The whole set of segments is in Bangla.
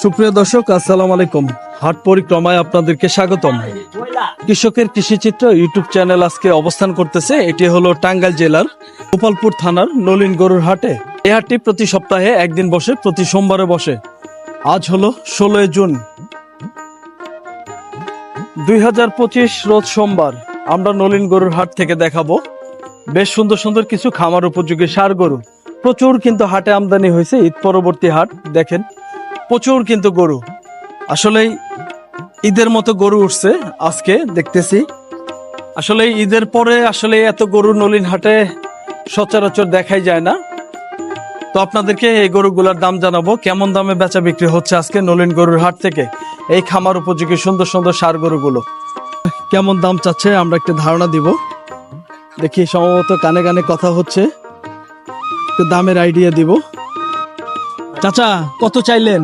সুপ্রিয় দর্শক, আসসালামু আলাইকুম। হাট পরিক্রমায় আপনাদেরকে স্বাগতম। কৃষকের কৃষিচিত্র ইউটিউব চ্যানেল আজকে অবস্থান করতেছে। এটি হলো টাঙ্গাইল জেলার গোপালপুর থানার নলিন গরুর হাটে। এই হাটটি প্রতি সপ্তাহে একদিন বসে, প্রতি সোমবারে বসে। আজ হলো ষোলোই জুন। দুই হাজার পঁচিশ রোজ সোমবার আমরা নলিন গরুর হাট থেকে দেখাবো। বেশ সুন্দর সুন্দর কিছু খামার উপযোগী সার গরু। প্রচুর কিন্তু হাটে আমদানি হয়েছে, ঈদ পরবর্তী হাট, দেখেন, প্রচুর কিন্তু গরু। আসলেই ঈদের মতো গরু উঠছে আজকে, দেখতেছি। আসলে ঈদের পরে আসলে এত গরু নলিন হাটে সচরাচর দেখাই যায় না। তো আপনাদেরকে এই গরুগুলোর দাম জানাব, কেমন দামে বেচা বিক্রি হচ্ছে আজকে নলিন গরুর হাট থেকে? এই খামার উপযোগী সুন্দর সুন্দর সার গরুগুলো। কেমন দাম চাচ্ছে আমরা একটু ধারণা দিব। দেখি সম্ভবত কানে কানে কথা হচ্ছে। একটু দামের আইডিয়া দিব। চাচা কত চাইলেন?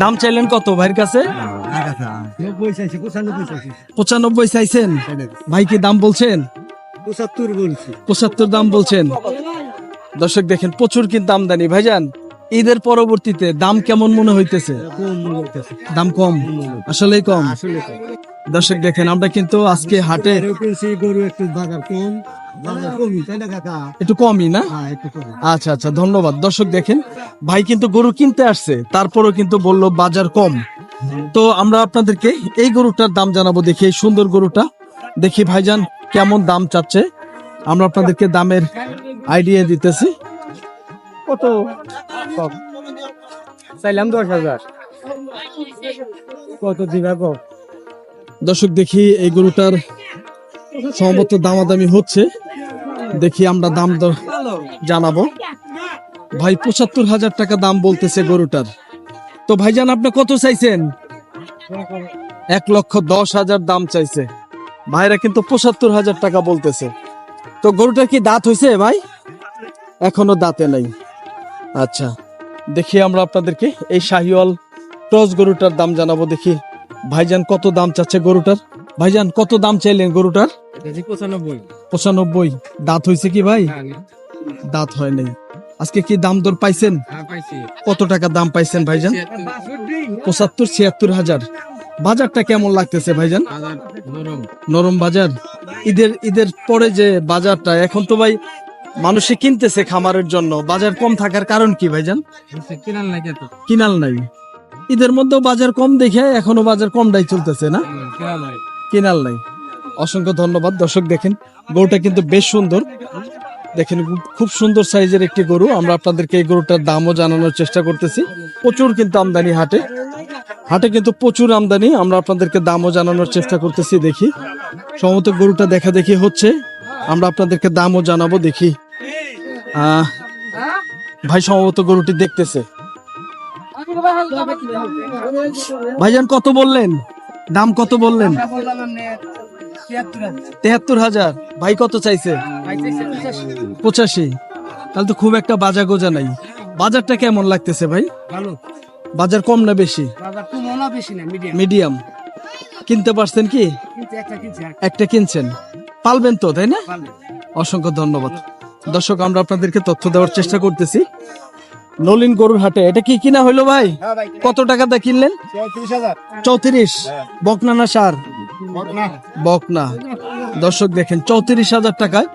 দাম চাইলেন কত ভাইয়ের কাছে? পঁচানব্বই চাইছেন? ভাই কি দাম বলছেন? পঁচাত্তর বলছি পঁচাত্তর দাম বলছেন। দর্শক দেখেন প্রচুর কিন্তু আমদানি। ভাইজান ঈদের পরবর্তীতে দাম কেমন মনে হইতেছে? দাম কম। আসলেই কম। দর্শক দেখেন আমরা কিন্তু আজকে হাটে গরু একটু বাজার কম। কমই না একটু কমই না? হ্যাঁ একটু কম আচ্ছা আচ্ছা ধন্যবাদ। দর্শক দেখেন ভাই কিন্তু গরু কিনতে আসছে তারপরও কিন্তু বলল বাজার কম। তো আমরা আপনাদেরকে এই গরুটার দাম জানাব দেখি এই সুন্দর গরুটা। দেখি ভাইজান কেমন দাম চাচ্ছে। আমরা আপনাদেরকে দামের আইডিয়া দিতেছি। কত? কম চাইলাম দশ হাজার। কত দিবা কম দর্শক, দেখি এই গরুটার সম্ভবত দামাদামি হচ্ছে। দেখি আমরা দাম জানাব। ভাই, পঁচাত্তর হাজার টাকা দাম বলতেছে গরুটার। তো ভাইজান, আপনি কত চাইছেন? এক লক্ষ দশ হাজার দাম চাইছে। ভাইরা কিন্তু পঁচাত্তর হাজার টাকা বলতেছে। তো গরুটার কি দাঁত হয়েছে ভাই? এখনও দাঁতে নাই। আচ্ছা দেখি আমরা আপনাদেরকে এই শাহিওয়াল টস গরুটার দাম জানাব। দেখি ভাইজান কত দাম চাচ্ছে গরুটার? ভাইজান কত দাম চাইলেন গরুটার? পঁচানব্বই। পঁচানব্বই। দাঁত হয়েছে কি ভাই? দাঁত হয় নাই। আজকে কি দাম দর পাইছেন? হ্যাঁ কত টাকা দাম পাইছেন ভাইজান? পঁচাত্তর ছিয়াত্তর হাজার। বাজারটা কেমন লাগতেছে ভাইজান? নরম। বাজার। ঈদের ঈদের পরে যে বাজারটা এখন তো ভাই মানুষে কিনতেছে খামারের জন্য। বাজার কম থাকার কারণ কি ভাইজান? কিনাল তো কিনাল নাই। ঈদের মধ্যেও বাজার কম দেখে এখনও বাজার কমটাই চলতেছে না? কিনাল নাই। অসংখ্য ধন্যবাদ। দর্শক দেখেন গরুটা কিন্তু বেশ সুন্দর। দেখেন খুব- সুন্দর সাইজের একটি গরু। আমরা আপনাদেরকে এই গরুটার দামও জানানোর চেষ্টা করতেছি। প্রচুর কিন্তু আমদানি হাটে। হাটে কিন্তু প্রচুর আমদানি। আমরা আপনাদেরকে দামও জানানোর চেষ্টা করতেছি দেখি। সম্ভবত গরুটা দেখা দেখি হচ্ছে। আমরা আপনাদেরকে দামও জানাব দেখি। আহ, ভাই সম্ভবত গরুটি দেখতেছে। ভাইজান কত বললেন? দাম কত বললেন? তেহাত্তর হাজার। ভাই কত চাইছে? পঁচাশি। তাহলে তো খুব একটা বাজা গোজা নাই। বাজারটা কেমন লাগতেছে ভাই? ভালো। বাজার কম না বেশি? মিডিয়াম কিনতে পারছেন কি? একটা কিনছেন। পালবেন তো তাই না? অসংখ্য ধন্যবাদ। দর্শক আমরা আপনাদেরকে তথ্য দেওয়ার চেষ্টা করতেছি। নলিন গরুর হাটে। এটা কি কিনা হইল ভাই? কত টাকা টাকাতে কিনলেন? চৌত্রিশ। বকনা না সার? বকনা। দর্শক দেখেন চৌত্রিশ হাজার টাকায়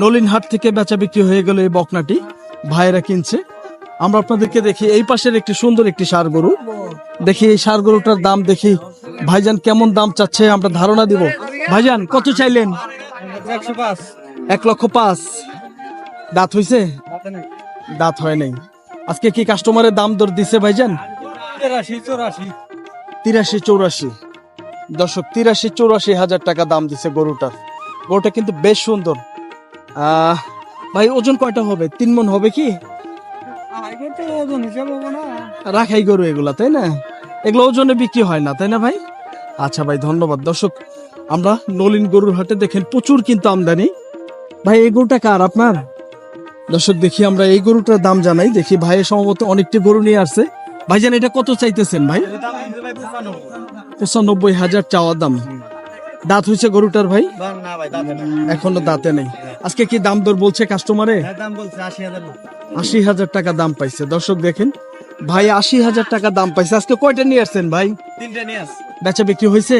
নলিন হাট থেকে বেচা বিক্রি হয়ে গেল এই বকনাটি। ভাইয়েরা কিনছে। আমরা আপনাদেরকে দেখি এই পাশের একটি সুন্দর একটি সার গরু। দেখি এই সার গরুটার দাম দেখি। ভাইজান কেমন দাম চাচ্ছে আমরা ধারণা দিব। ভাইজান কত চাইলেন? এক লক্ষ পাঁচ। দাঁত হইছে? দাঁত হয় নাই। আজকে কি কাস্টমারের দাম দর দিছে ভাইজান? তেরাশি চৌরাশি। তিরাশি চৌরাশি। দর্শক তিরাশি চৌরাশি হাজার টাকা দাম দিছে গরুটার গরুটা কিন্তু বেশ সুন্দর। ভাই ওজন কয়টা হবে? তিন মন হবে কি? রাখাই গরু এগুলা তাই না? এগুলো ওজনে বিক্রি হয় না তাই না ভাই? আচ্ছা ভাই ধন্যবাদ। দর্শক আমরা নলিন গরুর হাটে দেখেন প্রচুর কিন্তু আমদানি। ভাই এই গরুটা কার আপনার? দর্শক দেখি আমরা এই গরুটার দাম জানাই। দেখি ভাইয়ের সম্ভবত অনেকটি গরু নিয়ে আসছে। ভাই ভাইজান এটা কত চাইতেছেন ভাই? পঁচানব্বই হাজার চাওয়া দাম। দাঁত হয়েছে গরুটার ভাই? এখনও দাঁতে নেই। আজকে কি দাম দর বলছে কাস্টমারে আশি হাজার টাকা দাম পাইছে। দর্শক দেখেন। ভাই আশি হাজার টাকা দাম পাইছে। আজকে কয়টা নিয়ে আসছেন ভাই? বেচা বিক্রি হয়েছে?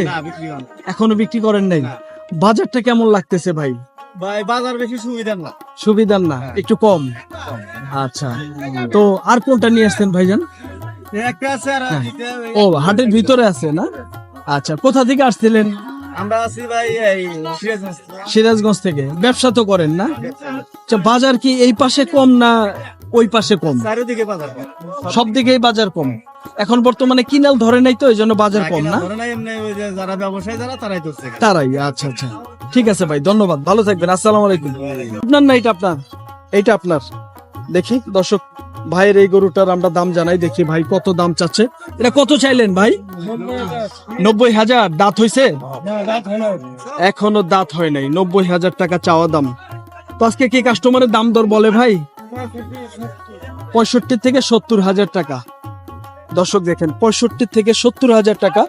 এখনও বিক্রি করেন নাই? বাজারটা কেমন লাগতেছে ভাই? ভাই বাজার বেশি সুবিধা না। সুবিধার না একটু কম। আচ্ছা তো আর কোনটা নিয়ে আসছেন ভাইজান? একটা আছে আর ও হাটের ভিতরে আছে না? আচ্ছা কোথা থেকে আসছিলেন? আমরা আছি ভাই সিরাজগঞ্জ থেকে। ব্যবসা তো করেন না? আচ্ছা বাজার কি এই পাশে কম না ওই পাশে কম? চারিদিকে বাজার সব দিকেই বাজার কম। এখন বর্তমানে কিনাল ধরে নাই তো এই জন্য বাজার কম না? যারা ব্যবসায়ী যারা তারাই ধরছে। তারাই আচ্ছা আচ্ছা। ঠিক আছে ভাই, ধন্যবাদ। ভালো থাকবেন, আসসালামু আলাইকুম। আপনার না এটা আপনার? এইটা আপনার। দেখি, দর্শক, ভাইয়ের এই গরুটার আমরা দাম জানাই, দেখি ভাই কত দাম চাচ্ছে। এটা কত চাইলেন ভাই? নব্বই হাজার। দাঁত হইছে? এখনও দাঁত হয় নাই, নব্বই হাজার টাকা চাওয়া দাম। তো আজকে কি কাস্টমারের দাম দর বলে ভাই? পঁয়ষট্টি থেকে সত্তর হাজার টাকা। দর্শক দেখেন, পঁয়ষট্টি থেকে সত্তর হাজার টাকা।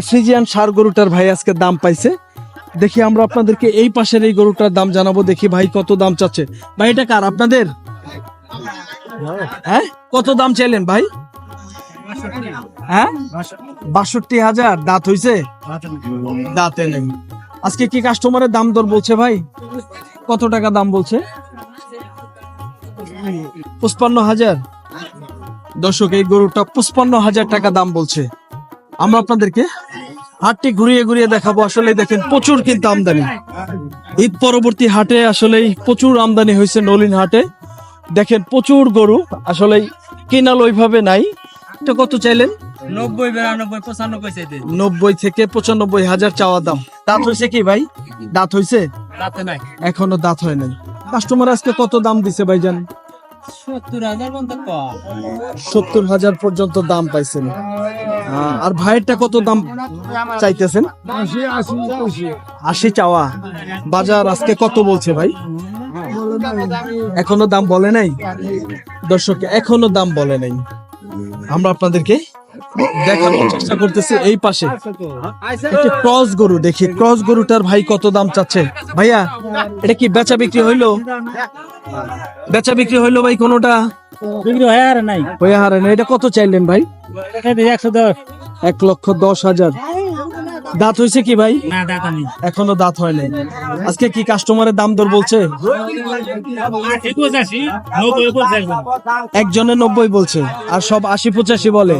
এফ্রিজিয়ান সার গরুটার ভাই আজকে দাম পাইছে দেখি আমরা আপনাদেরকে এই পাশের এই গরুটার দাম জানাব, দেখি ভাই কত দাম চাচ্ছে। ভাই, এটা কার, আপনাদের? হ্যাঁ? কত দাম চাইলেন ভাই? হ্যাঁ? বাষট্টি হাজার, দাঁত হইছে? দাঁতে নেই আজকে কি কাস্টমারের দাম দর বলছে ভাই? কত টাকা দাম বলছে? পঁচপান্ন হাজার। দর্শক, এই গরুটা পঁচপান্ন হাজার টাকা দাম বলছে। আমরা আপনাদেরকে হাটটি ঘুরিয়ে ঘুরিয়ে দেখাবো। আসলে দেখেন প্রচুর কিন্তু আমদানি। ঈদ পরবর্তী হাটে আসলে প্রচুর আমদানি হয়েছে নলিন হাটে। দেখেন প্রচুর গরু আসলে কিনাল ওইভাবে নাই। এটা কত চাইলেন? নব্বই বিরানব্বই পঁচানব্বই চাইতে। নব্বই থেকে পঁচানব্বই হাজার চাওয়া দাম। দাঁত হয়েছে কি ভাই? দাঁত হয়েছে? নাই। এখনও দাঁত হয় নাই। কাস্টমার আজকে কত দাম দিছে ভাইজান? সত্তর হাজার পর্যন্ত দাম পাইছেন। আর ভাইয়েরটা কত দাম চাইতেছেন? আশি চাওয়া। বাজার আজকে কত বলছে ভাই? এখনও দাম বলে নাই? দর্শক, এখনও দাম বলে নাই। আমরা আপনাদেরকে দেখানোর চেষ্টা করতেছে এই পাশে। একটি ক্রস গরু দেখি। ক্রস গরুটার ভাই কত দাম চাচ্ছে? ভাইয়া এটা কি বেচা বিক্রি হইল? বেচা বিক্রি হইল ভাই কোনোটা? বিক্রি হয় আর নাই। হয়ে হারেন এটা কত চাইলেন ভাই? একশো দশ। এক লক্ষ দশ হাজার। দাঁত হয়েছে কি ভাই? এখনও দাঁত হয় নাই। আজকে কি কাস্টমারের দাম দর বলছে? একজনে নব্বই বলছে আর সব আশি পঁচাশি বলে।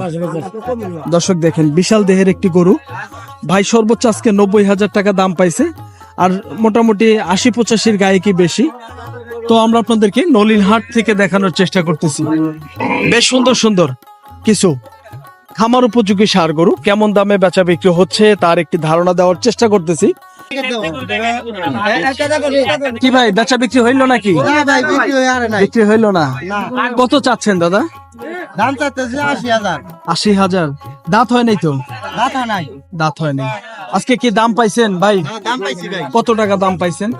দর্শক দেখেন বিশাল দেহের একটি গরু। ভাই সর্বোচ্চ আজকে নব্বই হাজার টাকা দাম পাইছে আর মোটামুটি আশি পঁচাশির গায়ে কি বেশি? তো আমরা আপনাদেরকে নলিন হাট থেকে দেখানোর চেষ্টা করতেছি। বেশ সুন্দর সুন্দর। কিছু খামার উপযোগী সার গরু কেমন দামে বেচা বিক্রি হচ্ছে তার একটি ধারণা দেওয়ার চেষ্টা করতেছি। কি ভাই বেচা বিক্রি হইল নাকি? বিক্রি হইল না? কত চাচ্ছেন দাদা? দাম চাচ্ছে আশি হাজার। আশি হাজার। দাঁত হয় নাই তো? দাঁত হয় নাই। দাঁত হয় নাই। আজকে কি দাম পাইছেন ভাই? ভাই। কত টাকা দাম পাইছেন?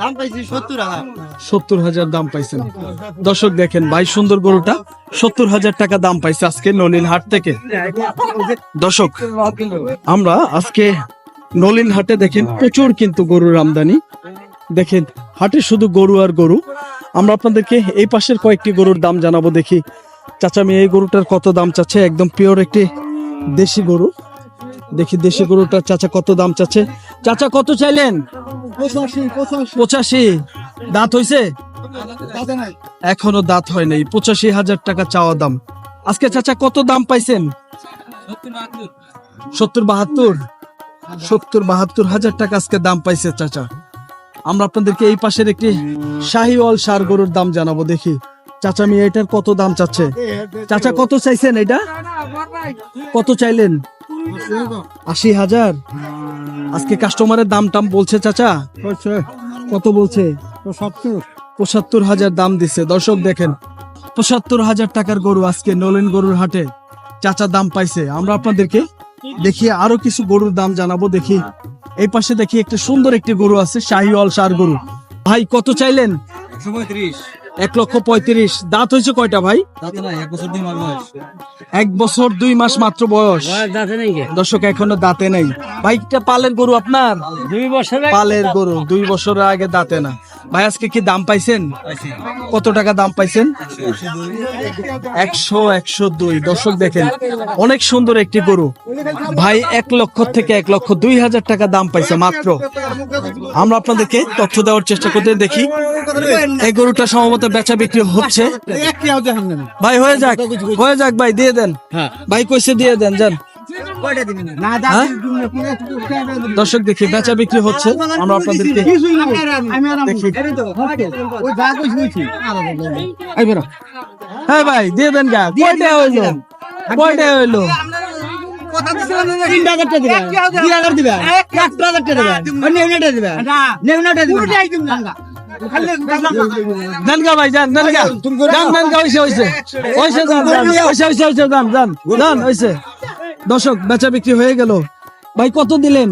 সত্তর হাজার। সত্তর হাজার দাম পাইছেন। দর্শক দেখেন ভাই সুন্দর গরুটা। সত্তর হাজার টাকা দাম পাইছে আজকে নলিন হাট থেকে। দর্শক আমরা আজকে নলিন হাটে দেখেন প্রচুর কিন্তু গরুর আমদানি। দেখেন হাটে শুধু গরু আর গরু। আমরা আপনাদেরকে এই পাশের কয়েকটি গরুর দাম জানাব দেখি। চাচা মেয়ে এই গরুটার কত দাম চাচ্ছে? একদম পিওর একটি দেশি গরু। দেখি দেশি গরুটার চাচা কত দাম চাচ্ছে? চাচা কত চাইলেন? পঁচাশি দাঁত নাই। এখনও দাঁত হয় নাই। পঁচাশি হাজার টাকা চাওয়া দাম। আজকে চাচা কত দাম পাইছেন? সত্তর বাহাত্তর। সত্তর বাহাত্তর হাজার টাকা আজকে দাম পাইছে চাচা। আমরা আপনাদেরকে এই পাশের একটি শাহিওয়াল সার গরুর দাম জানাব দেখি। চাচা মিয়া এটার কত দাম চাচ্ছে? চাচা কত চাইছেন এটা? কত চাইলেন? আশি হাজার? আজকে কাস্টমারের দাম টাম বলছে চাচা? কত বলছে? পঁচাত্তর। হাজার দাম দিচ্ছে দর্শক দেখেন পঁচাত্তর হাজার টাকার গরু আজকে নলেন গরুর হাটে চাচা দাম পাইছে। আমরা আপনাদেরকে দেখি আরও কিছু গরুর দাম জানাব। দেখি এই পাশে দেখি একটা সুন্দর একটি গরু আছে শাহিওয়াল সার গরু। ভাই কত চাইলেন? সময় ত্রিশ এক লক্ষ পঁয়ত্রিশ। দাঁত হয়েছে কয়টা ভাই? দাঁতে এক বছর দুই মাস বয়স। এক বছর দুই মাস মাত্র বয়স। দর্শক এখনও দাঁতে নেই। ভাইটা পালের গরু আপনার? দুই বছর পালের গরু দুই বছর আগে দাঁতে না। ভাই আজকে কি দাম পাইছেন? কত টাকা দাম পাইছেন? একশো একশো দুই। দর্শক দেখেন অনেক সুন্দর একটি গরু। ভাই এক লক্ষ থেকে এক লক্ষ দুই হাজার টাকা দাম পাইছে মাত্র। আমরা আপনাদেরকে তথ্য দেওয়ার চেষ্টা করতে দেখি। এই গরুটা সম্ভবত বেচা বিক্রি হচ্ছে। ভাই হয়ে যাক হয়ে যাক ভাই দিয়ে দেন। ভাই কইসে দিয়ে দেন যান। হ্যাঁ? দর্শক দেখি বেচা বিক্রি হচ্ছে আমরা আপনাদেরকে হ্যাঁ ভাই দিয়ে দেন গা কয়টা হইল কয়টা হইল দেন গা ভাই যান দেন গা যান দেন গা হইছে হইছে হইছে যান হইছে হইছে হইছে যান যান যান হইছে দর্শক, বেচা বিক্রি হয়ে গেল। ভাই, কত দিলেন?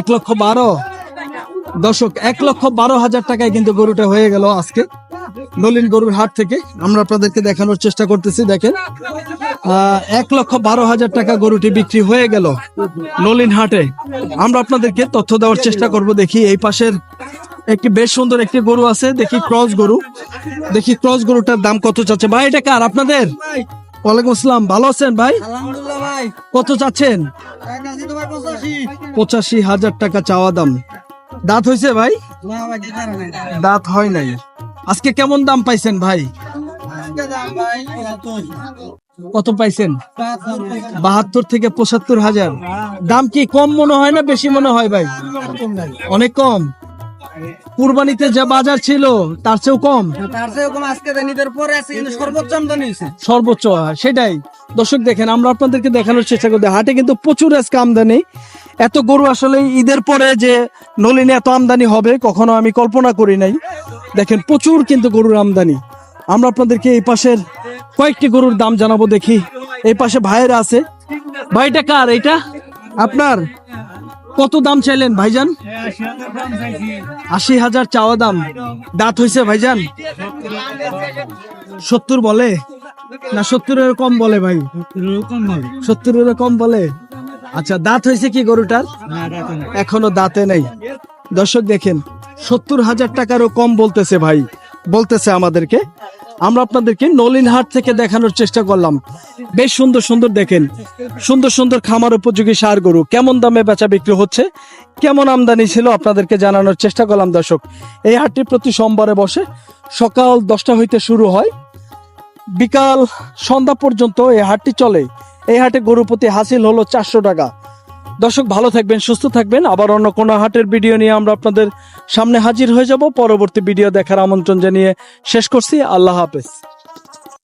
এক লক্ষ বারো। দর্শক, এক লক্ষ বারো হাজার টাকায় কিন্তু গরুটা হয়ে গেল আজকে নলিন গরুর হাট থেকে। আমরা আপনাদেরকে দেখানোর চেষ্টা করতেছি, দেখেন। এক লক্ষ বারো হাজার টাকা গরুটি বিক্রি হয়ে গেল নলিন হাটে। আমরা আপনাদেরকে তথ্য দেওয়ার চেষ্টা করব, দেখি এই পাশের একটি বেশ সুন্দর একটি গরু আছে, দেখি ক্রস গরু। দেখি ক্রস গরুটার দাম কত চাচ্ছে। ভাই, এটা কার? আপনাদের? ওয়ালাইকুম আসসালাম ভালো আছেন ভাই? আলহামদুলিল্লাহ ভাই। কত চাচ্ছেন? পঁচাশি। হাজার টাকা চাওয়া দাম। দাঁত হয়েছে ভাই? দিতে হয় নাই। আজকে কেমন দাম পাইছেন ভাই? কত পাইছেন? বাহাত্তর থেকে পঁচাত্তর হাজার। দাম কি কম মনে হয় না বেশি মনে হয় ভাই? অনেক কম। কুরবানিতে যে বাজার ছিল তার চেয়েও কম? তার চেয়ে কম। আজকে ঈদের পরে আছে কিন্তু সর্বোচ্চ আমদানি হয়েছে। সর্বোচ্চ সেটাই। দর্শক দেখেন আমরা আপনাদেরকে দেখানোর চেষ্টা করি হাটে কিন্তু প্রচুর আজকে আমদানি। এত গরু আসলে ঈদের পরে যে নলিনে এত আমদানি হবে কখনো আমি কল্পনা করি নাই। দেখেন প্রচুর কিন্তু গরুর আমদানি। আমরা আপনাদেরকে এই পাশের কয়েকটি গরুর দাম জানাব দেখি। এই পাশে ভাইয়েরা আছে। ভাইটা কার? এটা আপনার? কত দাম চাইলেন ভাইজান? আশি হাজার চাওয়া দাম। দাঁত হয়েছে ভাইজান? সত্তর বলে? না সত্তরের কম বলে ভাই। সত্তরের কম বলে? আচ্ছা দাঁত হয়েছে কি গরুটার? এখনও দাঁতে নেই। দর্শক দেখেন, সত্তর হাজার টাকারও কম বলতেছে ভাই। বলতেছে আমাদেরকে। আমরা আপনাদেরকে নলিনহাট থেকে দেখানোর চেষ্টা করলাম। বেশ সুন্দর সুন্দর দেখেন। সুন্দর সুন্দর খামার উপযোগী সার গরু। কেমন দামে বেচা বিক্রি হচ্ছে? কেমন আমদানি ছিল আপনাদেরকে জানানোর চেষ্টা করলাম দর্শক। এই হাটটি প্রতি সোমবারে বসে সকাল দশটা হইতে শুরু হয়। বিকাল সন্ধ্যা পর্যন্ত এই হাটটি চলে। এই হাটে গরু প্রতি হাসিল হলো চারশো টাকা। দর্শক, ভালো থাকবেন, সুস্থ থাকবেন। আবার অন্য কোনো হাটের ভিডিও নিয়ে আমরা আপনাদের সামনে হাজির হয়ে যাব। পরবর্তী ভিডিও দেখার আমন্ত্রণ জানিয়ে শেষ করছি। আল্লাহ হাফেজ।